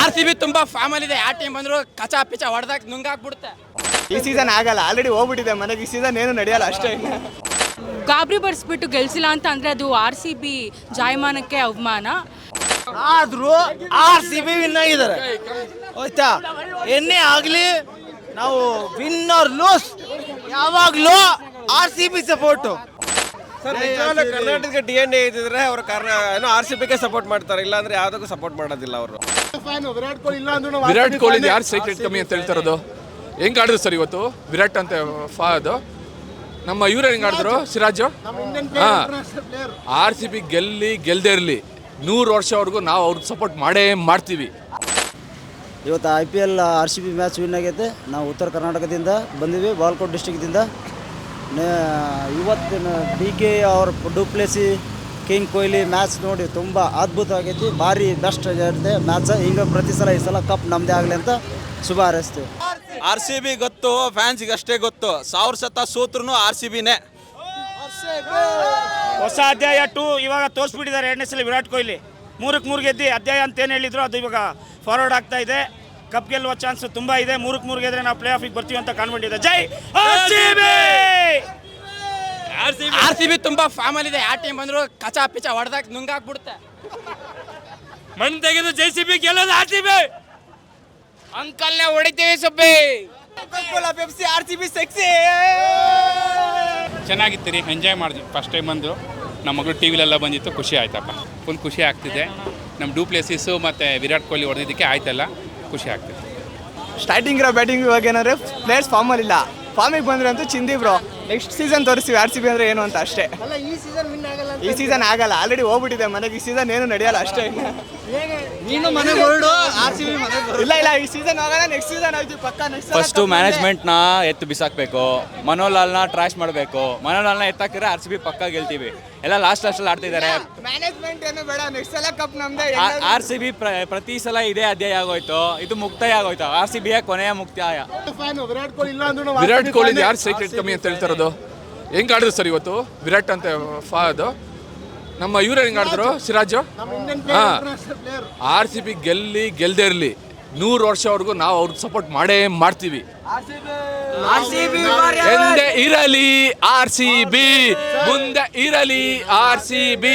R C B ತುಂಬಾ formal ಇದೆ. ಯಾವ ಟೀಮ್ ಬಂದ್ರು ಕಚಾ ಪಿಚ ಹೊಡೆದಾಕ್ ನುಂಗಾಕ್ಬಿಡುತ್ತೆ. ಈ ಸೀಸನ್ ಆಗಲ್ಲ. ಆಲ್ರೆಡಿ ಹೋಗ್ಬಿಟ್ಟಿದೆ ಮನೆಗೆ. ಈ ಸೀಸನ್ ಏನು ನಡೆಯಲ್ಲ ಅಷ್ಟೇ. ಗಾಬರಿ ಬಡಿಸ್ಬಿಟ್ಟು ಗೆಲ್ಸಿಲ್ಲ ಅಂತ ಅಂದ್ರೆ ಅದು ಆರ್ ಸಿ ಬಿ ಜಾಯಮಾನಕ್ಕೆ ಅವಮಾನ? ಆದ್ರೂ ಆರ್ ಸಿ ಬಿ ವಿನ್ ಆಗಿದ್ದಾರೆ. ಆಯ್ತಾ? ಎನ್ನೇ ಆಗಲಿ ನಾವು ವಿನ್ ಆರ್ ಲೂಸ್ ಯಾವಾಗಲೂ ಆರ್ ಸಿ ಬಿ ಸಪೋರ್ಟು ನಿಜವಾಗ್ಲೂ ಕರ್ನಾಟಕ ಡಿ ಎನ್ ಎ ಇದ್ದಿದ್ರೆ ಅವರು ಏನೋ ಆರ್ ಸಿ ಬಿಗೆ ಸಪೋರ್ಟ್ ಮಾಡ್ತಾರೆ ಇಲ್ಲ ಅಂದ್ರೆ ಯಾವ್ದಕ್ಕೂ ಸಪೋರ್ಟ್ ಮಾಡೋದಿಲ್ಲ ಅವರು. ವಿರಾಟ್ ಕೊಹ್ಲಿ ಯಾರು ಸೀಕ್ರೆಟ್ ಕಮ್ಮಿ ಅಂತ ಹೇಳ್ತಾ ಇರೋದು? ಹೆಂಗ್ ಆಡಿದ್ರು ಸರ್ ಇವತ್ತು? ವಿರಾಟ್ ಅಂತ ಫಾ ಅದು. ನಮ್ಮ ಇವ್ರು ಹೆಂಗ್ ಆಡಿದ್ರು? ಸಿರಾಜು. ಹಾ. ಆರ್ ಸಿ ಬಿ ಗೆಲ್ಲಿ ಗೆಲ್ದೇ ಇರಲಿ. ನೂರು ವರ್ಷವರೆಗೂ ನಾವು ಅವ್ರಿಗೆ ಸಪೋರ್ಟ್ ಮಾಡೇ ಮಾಡ್ತೀವಿ. ಇವತ್ತು I P L R C B match win ಆಗೈತೆ. ನಾವು ಉತ್ತರ ಕರ್ನಾಟಕದಿಂದ ಬಂದೀವಿ ಬಾಲ್ಕೋಟ್ ಡಿಸ್ಟಿಕ್ದಿಂದ ಇವತ್ತಿನ ಡಿ ಕೆ ಅವ್ರ Du Plessis king Kohli match ನೋಡಿ ತುಂಬ ಅದ್ಭುತ ಆಗೈತಿ. ಭಾರಿ ಬೆಸ್ಟ್ ಇರುತ್ತೆ ಮ್ಯಾಚ್ ಹಿಂಗೆ ಪ್ರತಿ ಸಲ ಈ ಸಲ ಕಪ್ ನಮ್ಮದೇ ಆಗಲಿ ಅಂತ ಶುಭ ಹಾರೈಸ್ತೀವಿ. ಆರ್ ಸಿ ಬಿ ಗೊತ್ತು ಫ್ಯಾನ್ಸ್ಗೆ ಅಷ್ಟೇ ಗೊತ್ತು. ಸಾವಿರ ಶತ ಸೂತ್ರನು ಆರ್ ಸಿ ಬಿನೇ. ಹೊಸ ಅಧ್ಯಾಯ ಟು ಇವಾಗ ತೋರಿಸ್ಬಿಟ್ಟಿದ್ದಾರೆ. ಎರಡನೇ ಸಲ ವಿರಾಟ್ ಕೊಹ್ಲಿ. ಮೂರಕ್ಕೆ ಮೂರು ಗೆದ್ದು. ಅಧ್ಯಾಯ ಅಂತ ಏನು ಹೇಳಿದ್ರು ಅದು ಇವಾಗ ಫಾರ್ವರ್ಡ್ ಆಗ್ತಾ ಇದೆ. ಕಪ್ ಗೆಲ್ಲುವ ಚಾನ್ಸ್ ತುಂಬಾ ಇದೆ. ಮೂರಕ್ಕೆ ಮೂರು ಗೆದ್ರೆ ನಾವು ಪ್ಲೇ ಆಫಿಗೆ ಬರ್ತೀವಿ ಅಂತ ಕಾಣ್ಕೊಂಡಿದ್ದೆ ಜೈ! R C B! ತುಂಬಾ ಫಾರ್ಮಲ್ ಇದೆ. ಯಾವ ಟೀಮ್ ಬಂದ್ರು ಕಚಾ ಪಿಚ ಹೊಡೆದಾಕ್ ನುಂಗಾಕ್ಬಿಡುತ್ತೆ. ಮಣ್ಣು ತೆಗೆದು ಜೈ ಸಿ ಬಿ ಗೆಲ್ಲೋದು ಆರ್ ಸಿ ಬಿ! ಅಂಕಲ್ನೇ ಹೊಡಿತೀವಿ ಸುಬ್ಬಿ. ಆರ್ ಸಿ ಬಿ ಸೆಕ್ಸಿ ಚೆನ್ನಾಗಿತ್ತು ರೀ ಎಂಜಾಯ್ ಮಾಡಿದ್ವಿ. ಫಸ್ಟ್ ಟೈಮ್ ಬಂದು ನಮ್ಮ ಮಗಳು ಟಿ ವಿಲೆಲ್ಲ ಬಂದಿತ್ತು. ಖುಷಿ ಆಯ್ತಪ್ಪ. ಫುಲ್ ಖುಷಿ ಆಗ್ತಿದೆ. ನಮ್ಮ ಡೂ ಪ್ಲೇಸಸ್ಸು ಮತ್ತು ವಿರಾಟ್ ಕೊಹ್ಲಿ ಹೊಡೆದಿದ್ದಕ್ಕೆ ಆಯ್ತಲ್ಲ. ಖುಷಿ ಆಗ್ತದೆ. ಸ್ಟಾರ್ಟಿಂಗ್ ಇರೋ ಬ್ಯಾಟಿಂಗ್ ಇವಾಗ ಏನಂದ್ರೆ ಪ್ಲೇಯರ್ಸ್ ಫಾರ್ಮಲ್ಲಿ ಇಲ್ಲ. ಫಾರ್ಮಿಗೆ ಬಂದ್ರೆ ಅಂತೂ ಚಿಂದಿ ಬ್ರೋ ನೆಕ್ಸ್ಟ್ ಸೀಸನ್ ತೋರಿಸ್ತೀವಿ ಆರ್ ಸಿ ಬಿ ಅಂದ್ರೆ ಏನು ಅಂತ ಅಷ್ಟೇ. ಈ ಸೀಸನ್ ಆಗಲ್ಲ ಆಲ್ರೆಡಿ ಹೋಗ್ಬಿಟ್ಟಿದೆ ಮನೆಗೆ. ಈ ಸೀಸನ್ ಏನು ನಡೆಯಲ್ಲ ಅಷ್ಟೇ. ನೀನು ಮನೆಗೆ ಹೊರಡು ಆರ್ ಸಿ ಬಿ ಇಲ್ಲ ಇಲ್ಲ ಈ ಸೀಸನ್ ಆಗಲ್ಲ ನೆಕ್ಸ್ಟ್ ಸೀಸನ್ ಆಯ್ತು ಪಕ್ಕ ನೆಕ್ಸ್ಟ್ ಫಸ್ಟು ಮ್ಯಾನೇಜ್ಮೆಂಟ್ನ ಎತ್ತು ಬಿಸಾಕಬೇಕು ಮನೋಲಾಲ್ನ ಟ್ರಾಶ್ ಮಾಡಬೇಕು. ಮನೋಲಾಲ್ನ ಎತ್ತಾಕಿದ್ರೆ ಆರ್ ಸಿ ಬಿ ಪಕ್ಕ ಗೆಲ್ತೀವಿ. ಎಲ್ಲ ಲಾಸ್ಟ್ ಲಾಸ್ಟಲ್ಲಿ ಆಡ್ತಿದ್ದಾರೆ. ಮ್ಯಾನೇಜ್ಮೆಂಟ್ ಏನು ಬೇಡ ನೆಕ್ಸ್ಟ್ ಸಲ ಕಪ್ ನಮ್ದೇ ಆರ್ ಸಿ ಬಿ ಪ್ರತಿ ಸಲ ಇದೇ ಅಧ್ಯಾಯ ಆಗೋಯ್ತು. ಇದು ಮುಕ್ತಾಯ ಆಗೋಯ್ತು. ಆರ್ ಸಿ ಬಿಯ ಕೊನೆಯ ಮುಕ್ತಾಯ. ವಿರಾಟ್ ಕೊಹ್ಲಿ ಯಾರು ಸೀಕ್ರೆಟ್ ಕಮ್ಮಿ ಅಂತ ಹೇಳ್ತಾ ಇರೋದು? ಹೆಂಗ್ ಆಡಿದ್ರು ಸರ್ ಇವತ್ತು? ವಿರಾಟ್ ಅಂತ ಫಾ ಅದು? ನಮ್ಮ ಇವ್ರು ಹೆಂಗ್ ಆಡಿದ್ರು? ಸಿರಾಜ್ ಹಾಂ. ಆರ್ ಸಿ ಬಿ ಗೆಲ್ಲಿ ಗೆಲ್ದೇ ಇರಲಿ. ನೂರು ವರ್ಷವರೆಗೂ ನಾವು ಅವ್ರಿಗೆ ಸಪೋರ್ಟ್ ಮಾಡೇ ಮಾಡ್ತೀವಿ. ಎಂದೇ ಇರಲಿ ಆರ್ ಸಿ ಬಿ ಮುಂದೆ ಇರಲಿ ಆರ್ ಸಿ ಬಿ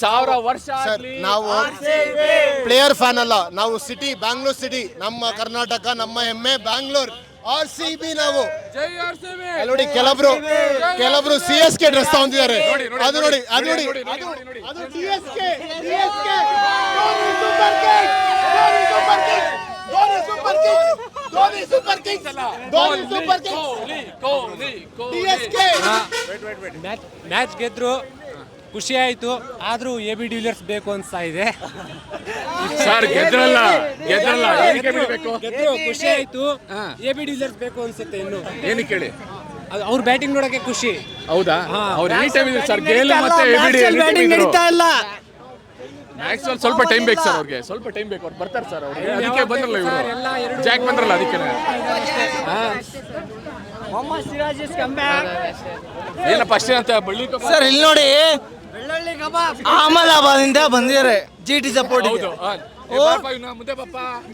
ಸಾವಿರ ವರ್ಷ ಸರ್ ನಾವು ಪ್ಲೇಯರ್ ಫ್ಯಾನ್ ಅಲ್ಲ. ನಾವು ಸಿಟಿ ಬ್ಯಾಂಗ್ಳೂರ್ ಸಿಟಿ ನಮ್ಮ ಕರ್ನಾಟಕ ನಮ್ಮ ಹೆಮ್ಮೆ ಬ್ಯಾಂಗ್ಳೂರ್ ಆರ್ ಸಿ ಬಿ ನಾವು. ನೋಡಿ ಕೆಲವರು ಕೆಲವರು ಸಿ ಎಸ್ ಕೆ ಡ್ರೆಸ್ ತಗೊಂಡಿದ್ದಾರೆ. ನೋಡಿ, ನೋಡಿ, ಅದು ನೋಡಿ ಅದು ನೋಡಿ, ಮ್ಯಾಚ್ ಗೆದ್ರು ಖುಷಿ ಆಯಿತು. ಆದರೂ ಎ ಬಿ ಡಿವಿಲಿಯರ್ಸ್ ಬೇಕು ಅನ್ಸ್ತಾ ಇದೆ. ಸರ್ ಗೆದ್ರಲ್ಲ ಗೆದ್ರಲ್ಲ ಏನಕ್ಕೆ ಬಿಡಬೇಕು? ಗೆದ್ರು ಖುಷಿ ಆಯಿತು. ಹಾ. ಎ ಬಿ ಡಿವಿಲಿಯರ್ಸ್ ಬೇಕು ಅನ್ಸುತ್ತೆ ಇನ್ನು. ಏನು ಕೇಳಿ ಅವ್ರ ಬ್ಯಾಟಿಂಗ್ ನೋಡಕ್ಕೆ ಖುಷಿ. ಹೌದಾ? ಅವ್ರು ಎನಿ ಟೈಮ್ ಇದೆ ಸರ್ ಗೇಲ್ ಮತ್ತೆ ಎಬಿಡಿ ನಡೀತಾ ಇಲ್ಲ. ಮ್ಯಾಕ್ಸ್ವೆಲ್ ಸ್ವಲ್ಪ ಟೈಮ್ ಬೇಕು ಸರ್ ಅವ್ರಿಗೆ. ಸ್ವಲ್ಪ ಟೈಮ್ ಬೇಕು ಅವ್ರು ಬರ್ತಾರೆ ಸರ್ ಅವ್ರಿಗೆ ಅದಕ್ಕೆ ಬಂದ್ರಲ್ಲ ಇವರು. ಜಾಕ್ ಬಂದ್ರಲ್ಲ ಅದಕ್ಕೆ. ಏನಪ್ಪ ಅಷ್ಟೇ ಅಂತ ಬಳ್ಳಿ? ಸರ್ ಇಲ್ಲಿ ನೋಡಿ ಅಹಮದಾಬಾದಿಂದ ಬಂದಿದ್ದಾರೆ G T support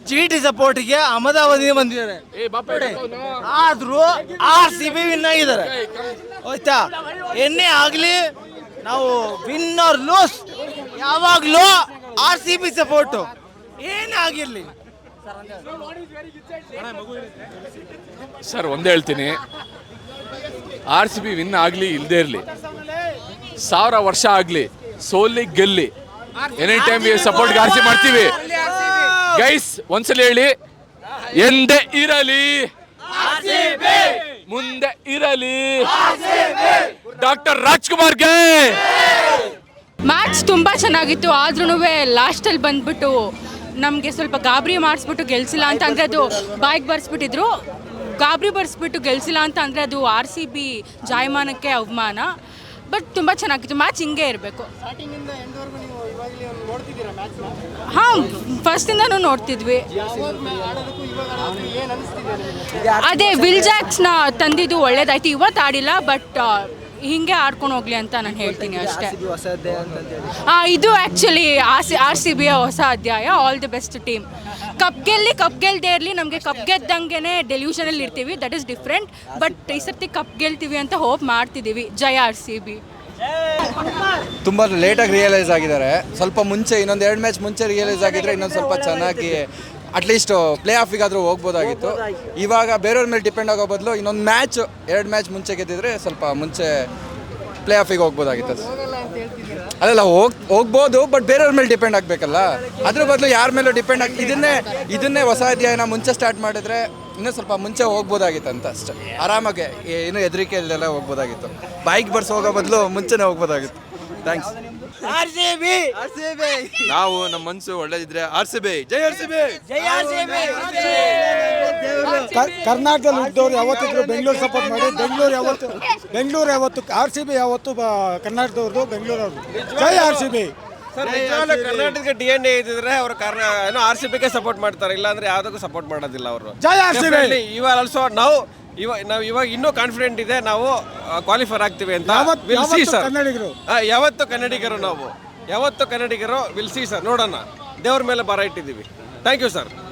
G T ಸಪೋರ್ಟಿಗೆ ಅಹಮದಾಬಾದಿಂದ ಬಂದಿದ್ದಾರೆ. ಆದ್ರೂ ಆರ್ ಸಿ ಬಿ ವಿನ್ ಆಗಿದ್ದಾರೆ. ಆಯ್ತಾ? ಎನ್ನೇ ಆಗಲಿ ನಾವು ವಿನ್ ಆರ್ ಲೂಸ್ ಯಾವಾಗಲೂ ಆರ್ ಸಿ ಬಿ ಸಪೋರ್ಟು ಏನೇ ಆಗಿರಲಿ. ಸರ್ ಒಂದೇ ಹೇಳ್ತೀನಿ. ಆರ್ ಸಿ ಬಿ ವಿನ್ ಆಗಲಿ ಇಲ್ಲದೇ ಇರಲಿ. ಸಾವಿರ ವರ್ಷ ಆಗಲಿ, ಸೋಲಿ ಗೆಲ್ಲಿ. ಎನಿ ಟೈಮ್ ಸಪೋರ್ಟ್ ಗಾರ್ಸಿ ಮಾಡ್ತೀವಿ. ಗೈಸ್ ಒಂದ್ಸಲ ಹೇಳಿ, ಎಂದೇ ಇರಲಿ. ಮುಂದೆ ಇರಲಿ. ಡಾಕ್ಟರ್ ರಾಜ್ಕುಮಾರ್ಗೆ. ಮ್ಯಾಚ್ ತುಂಬ ಚೆನ್ನಾಗಿತ್ತು ಆದ್ರೂ ಲಾಸ್ಟಲ್ಲಿ ಬಂದ್ಬಿಟ್ಟು ನಮಗೆ ಸ್ವಲ್ಪ ಗಾಬರಿ ಮಾಡಿಸ್ಬಿಟ್ಟು ಗೆಲ್ಸಿಲ್ಲ ಅಂತ ಅಂದರೆ ಅದು ಬಾಯ್ಗೆ ಬರ್ಸ್ಬಿಟ್ಟಿದ್ರು. ಗಾಬರಿ ಬರ್ಸ್ಬಿಟ್ಟು ಗೆಲ್ಸಿಲ್ಲ ಅಂತ ಅಂದರೆ ಅದು ಆರ್ ಸಿ ಬಿ ಜಾಯಮಾನಕ್ಕೆ ಅವಮಾನ. ಬಟ್ ತುಂಬ ಚೆನ್ನಾಗಿತ್ತು. ಮ್ಯಾಚ್ ಹಿಂಗೆ ಇರಬೇಕು. ಹಾಂ ಫಸ್ಟಿಂದನೂ ನೋಡ್ತಿದ್ವಿ. ಅದೇ ವಿಲ್ ಜಾಕ್ಸ್ನ ತಂದಿದ್ದು ಒಳ್ಳೇದಾಯ್ತು. ಇವತ್ತು ಆಡಿಲ್ಲ ಬಟ್ ಹಿಂಗೆ ಆಡ್ಕೊಂಡು ಹೋಗ್ಲಿ ಅಂತ ನಾನು ಹೇಳ್ತೀನಿ ಅಷ್ಟೇ. ಹಾ ಇದು actually R C R C ಬಿಯ ಹೊಸ ಅಧ್ಯಾಯ all the best team cup ಗೆಲ್ಲಿ cup ಗೆಲ್ದೇ ಇರಲಿ ನಮಗೆ ಕಪ್ ಗೆದ್ದಂಗೆ ಡೆಲ್ಯೂಷನಲ್ಲಿ ಇರ್ತೀವಿ ದಟ್ ಇಸ್ ಡಿಫ್ರೆಂಟ್ ಬಟ್ ಈ ಸರ್ತಿ ಕಪ್ ಗೆಲ್ತೀವಿ ಅಂತ ಹೋಪ್ ಮಾಡ್ತಿದ್ದೀವಿ ಜಯ ಆರ್ ಸಿ ಬಿ. ತುಂಬ ಲೇಟಾಗಿ ರಿಯಲೈಸ್ ಆಗಿದ್ದಾರೆ. ಸ್ವಲ್ಪ ಮುಂಚೆ ಇನ್ನೊಂದು ಎರಡು ಮ್ಯಾಚ್ ಮುಂಚೆ ರಿಯಲೈಸ್ ಆಗಿದ್ರೆ ಇನ್ನೊಂದು ಸ್ವಲ್ಪ ಚೆನ್ನಾಗಿ ಅಟ್ಲೀಸ್ಟ್ ಪ್ಲೇ ಆಫಿಗಾದ್ರೂ ಹೋಗ್ಬೋದಾಗಿತ್ತು. ಇವಾಗ ಬೇರೆಯವ್ರ ಮೇಲೆ ಡಿಪೆಂಡ್ ಆಗೋ ಬದಲು ಇನ್ನೊಂದು ಮ್ಯಾಚ್ ಎರಡು ಮ್ಯಾಚ್ ಮುಂಚೆ ಗೆದ್ದಿದ್ರೆ ಸ್ವಲ್ಪ ಮುಂಚೆ ಪ್ಲೇ ಆಫಿಗೆ ಹೋಗ್ಬೋದಾಗಿತ್ತು. ಅಲ್ಲಲ್ಲ ಹೋಗ್ ಹೋಗ್ಬೋದು ಬಟ್ ಬೇರೆಯವ್ರ ಮೇಲೆ ಡಿಪೆಂಡ್ ಆಗಬೇಕಲ್ಲ. ಅದ್ರ ಬದಲು ಯಾರ ಮೇಲೂ ಡಿಪೆಂಡ್ ಆಗಿ ಇದನ್ನೇ ಇದನ್ನೇ ಹೊಸ ಅಧ್ಯಯನ ಮುಂಚೆ ಸ್ಟಾರ್ಟ್ ಮಾಡಿದ್ರೆ ಇನ್ನೂ ಸ್ವಲ್ಪ ಮುಂಚೆ ಹೋಗ್ಬೋದಾಗಿತ್ತು ಅಂತ ಅಷ್ಟೆ. ಆರಾಮಾಗಿ ಏನು ಹೆದರಿಕೆ ಇಲ್ಲದೆಲ್ಲ ಹೋಗ್ಬೋದಾಗಿತ್ತು. ಬೈಕ್ ಬರ್ಸ್ ಹೋಗೋ ಬದಲು ಮುಂಚೆನೇ ಹೋಗ್ಬೋದಾಗಿತ್ತು. ಥ್ಯಾಂಕ್ಸ್ ಆರ್ ಸಿ ಬಿ ನಾವು ನಮ್ಮ ಮನಸ್ಸು ಒಳ್ಳೇದಿದ್ರೆ ಆರ್ ಸಿ ಬಿ ಜೈ ಆರ್ ಸಿ ಬಿ ಜೈ ಆರ್ ಸಿ ಬಿ ಕರ್ನಾಟಕದಲ್ಲಿ ಇದ್ದವ್ರು ಯಾವತ್ತಿದ್ರು ಬೆಂಗಳೂರು ಸಪೋರ್ಟ್ ಮಾಡಿ ಬೆಂಗಳೂರು ಯಾವತ್ತು ಬೆಂಗಳೂರು ಯಾವತ್ತು ಆರ್ ಸಿ ಬಿ ಯಾವತ್ತು ಕರ್ನಾಟಕದವ್ರದ್ದು ಬೆಂಗಳೂರವ್ರದ್ದು ಜೈ R C B Karnataka D N A ಇದ್ದಿದ್ರೆ ಅವರು ಕರ್ನಾ ಏನೋ ಆರ್ ಸಿ ಬಿಗೆ ಸಪೋರ್ಟ್ ಮಾಡ್ತಾರೆ ಇಲ್ಲಾಂದ್ರೆ ಯಾವುದಕ್ಕೂ ಸಪೋರ್ಟ್ ಮಾಡೋದಿಲ್ಲ ಅವರು ಜೈ ಬಿ ಇವಾಗ ಆಲ್ಸೋ ನಾವು ಇವಾಗ ನಾವು ಇವಾಗ ಇನ್ನೂ ಕಾನ್ಫಿಡೆಂಟ್ ಇದೆ ನಾವು ಕ್ವಾಲಿಫೈರ್ ಆಗ್ತೀವಿ ಅಂತ. ವಿಲ್ ಸಿ ಸರ್ ಕನ್ನಡಿಗರು? ಯಾವತ್ತು ಕನ್ನಡಿಗರು ನಾವು? ಯಾವತ್ತು ಕನ್ನಡಿಗರು? ವಿಲ್ ಸಿ ಸರ್ ನೋಡೋಣ. ದೇವ್ರ ಮೇಲೆ ಬರ ಇಟ್ಟಿದ್ದೀವಿ. Thank you sir